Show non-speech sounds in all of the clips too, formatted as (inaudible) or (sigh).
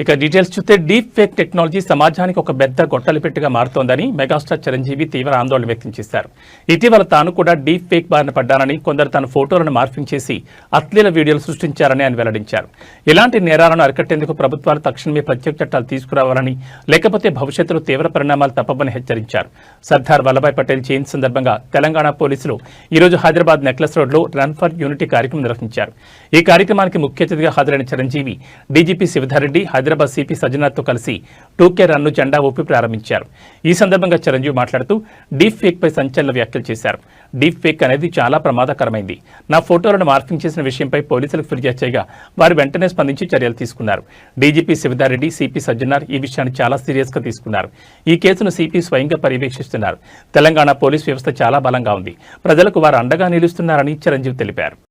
ఇక డీటెయిల్స్ చూస్తే deep fake technology సమాజానికి ఒక పెద్ద గొట్టలిపెట్టుగా మారుతోందని మెగాస్టార్ చిరంజీవి తీవ్ర ఆందోళన వ్యక్తం చేశారు. ఇటీవల తాను కూడా డీప్ ఫేక్ బారిన పడ్డానని కొందరు తన ఫోటోలను మార్ఫింగ్ చేసి అశ్లీల వీడియోలు సృష్టించారని ఆయన వెల్లడించారు. ఇలాంటి నేరాలను అరికట్టేందుకు ప్రభుత్వాలు తక్షణమే ప్రత్యేక చట్టాలు తీసుకురావాలని లేకపోతే భవిష్యత్తులో తీవ్ర పరిణామాలు తప్పవని హెచ్చరించారు. సర్దార్ వల్లభాయ్ పటేల్ జయంతి సందర్భంగా తెలంగాణ పోలీసులు ఈరోజు హైదరాబాద్ నెక్లెస్ రోడ్లో రన్ ఫర్ యూనిటీ కార్యక్రమం నిర్వహించారు. ఈ కార్యక్రమానికి ముఖ్య అతిథిగా హాజరైన చిరంజీవి డీజీపీ శివధారెడ్డి హైదరాబాద్ సిపి సజ్జనాథ్తో కలిసి టూకే రన్ను జెండా ఊపి ప్రారంభించారు. ఈ సందర్భంగా చిరంజీవి మాట్లాడుతూ డీప్ ఫేక్పై సంచలన వ్యాఖ్యలు చేశారు. డీప్ ఫేక్ అనేది చాలా ప్రమాదకరమైంది. నా ఫోటోలను మార్పింగ్ చేసిన విషయంపై పోలీసులకు ఫిర్యాదు చేయగా వారు వెంటనే స్పందించి చర్యలు తీసుకున్నారు. డీజీపీ శివదారెడ్డి సిపి సజ్జనార్ ఈ విషయాన్ని చాలా సీరియస్గా తీసుకున్నారు. ఈ కేసును సిపి స్వయంగా పర్యవేక్షిస్తున్నారు. తెలంగాణ పోలీస్ వ్యవస్థ చాలా బలంగా ఉంది. ప్రజలకు వారు అండగా నిలుస్తున్నారని చిరంజీవి తెలిపారు.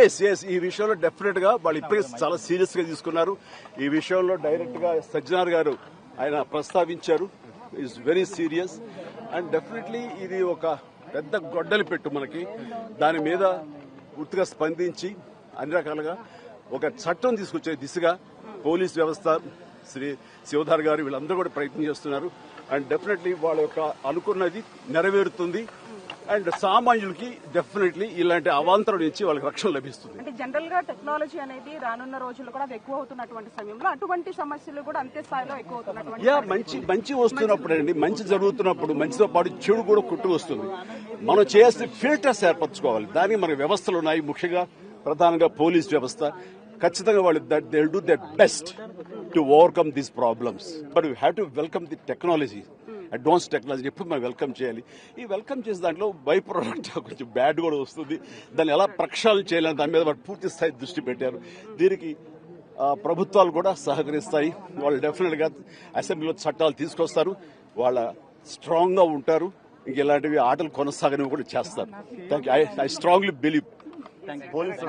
ఎస్ ఎస్ ఈ విషయంలో డెఫినెట్గా వాళ్ళు ఇప్పటికే చాలా సీరియస్గా తీసుకున్నారు. ఈ విషయంలో డైరెక్ట్గా సజ్జనార్ గారు ఆయన ప్రస్తావించారు. Is very serious and definitely ఇది ఒక పెద్ద గొడ్డలి పెట్టు మనకి. దాని మీద పూర్తిగా స్పందించి అన్ని రకాలుగా ఒక చట్టం తీసుకొచ్చే దిశగా పోలీస్ వ్యవస్థ శ్రీ శివధార్ గారు వీళ్ళందరూ కూడా ప్రయత్నం చేస్తున్నారు. అండ్ డెఫినెట్లీ వాళ్ళ యొక్క అనుకున్నది నెరవేరుతుంది. అండ్ సామాన్యులకి డెఫినెట్లీ ఇలాంటి అవాంతరం నుంచి వాళ్ళకి రక్షణ లభిస్తుంది. అంటే జనరల్గా టెక్నాలజీ అనేది రానున్న రోజుల్లో కూడా ఎక్కువ అవుతున్నటువంటి సమయంలో అటువంటి సమస్యలు కూడా అంతే స్థాయిలో ఎక్కువ అవుతున్నటువంటి యా మంచి మంచి వస్తున్నప్పుడు అండి. మంచి జరుగుతున్నప్పుడు మంచితో పాటు చెడు కూడా కుట్టు వస్తుంది. మనం చేయాల్సిన ఫిల్టర్స్ ఏర్పరచుకోవాలి. దానికి మన వ్యవస్థలు ఉన్నాయి. ముఖ్యంగా ప్రధానంగా పోలీస్ వ్యవస్థ. ఖచ్చితంగా వాళ్ళు that they do that best to overcome these problems but we have to welcome the technology advance technology ఎప్పుడు మనం వెల్కమ్ చేయాలి? ఈ వెల్కమ్ చేసే దాంట్లో బై ప్రోడక్ట్ (laughs) కొంచెం బ్యాడ్ కూడా వస్తుంది. దాన్ని ఎలా ప్రక్షాళన చేయాలని దాని మీద వాళ్ళు పూర్తి స్థాయి దృష్టి పెట్టారు. దీనికి ప్రభుత్వాలు కూడా సహకరిస్తాయి. వాళ్ళు డెఫినెట్గా అసెంబ్లీలో చట్టాలు తీసుకొస్తారు. వాళ్ళ స్ట్రాంగ్గా ఉంటారు. ఇంక ఇలాంటివి ఆటలు కొనసాగని కూడా చేస్తారు. Thank you I strongly believe police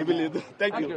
ఏమీ లేదు. Thank you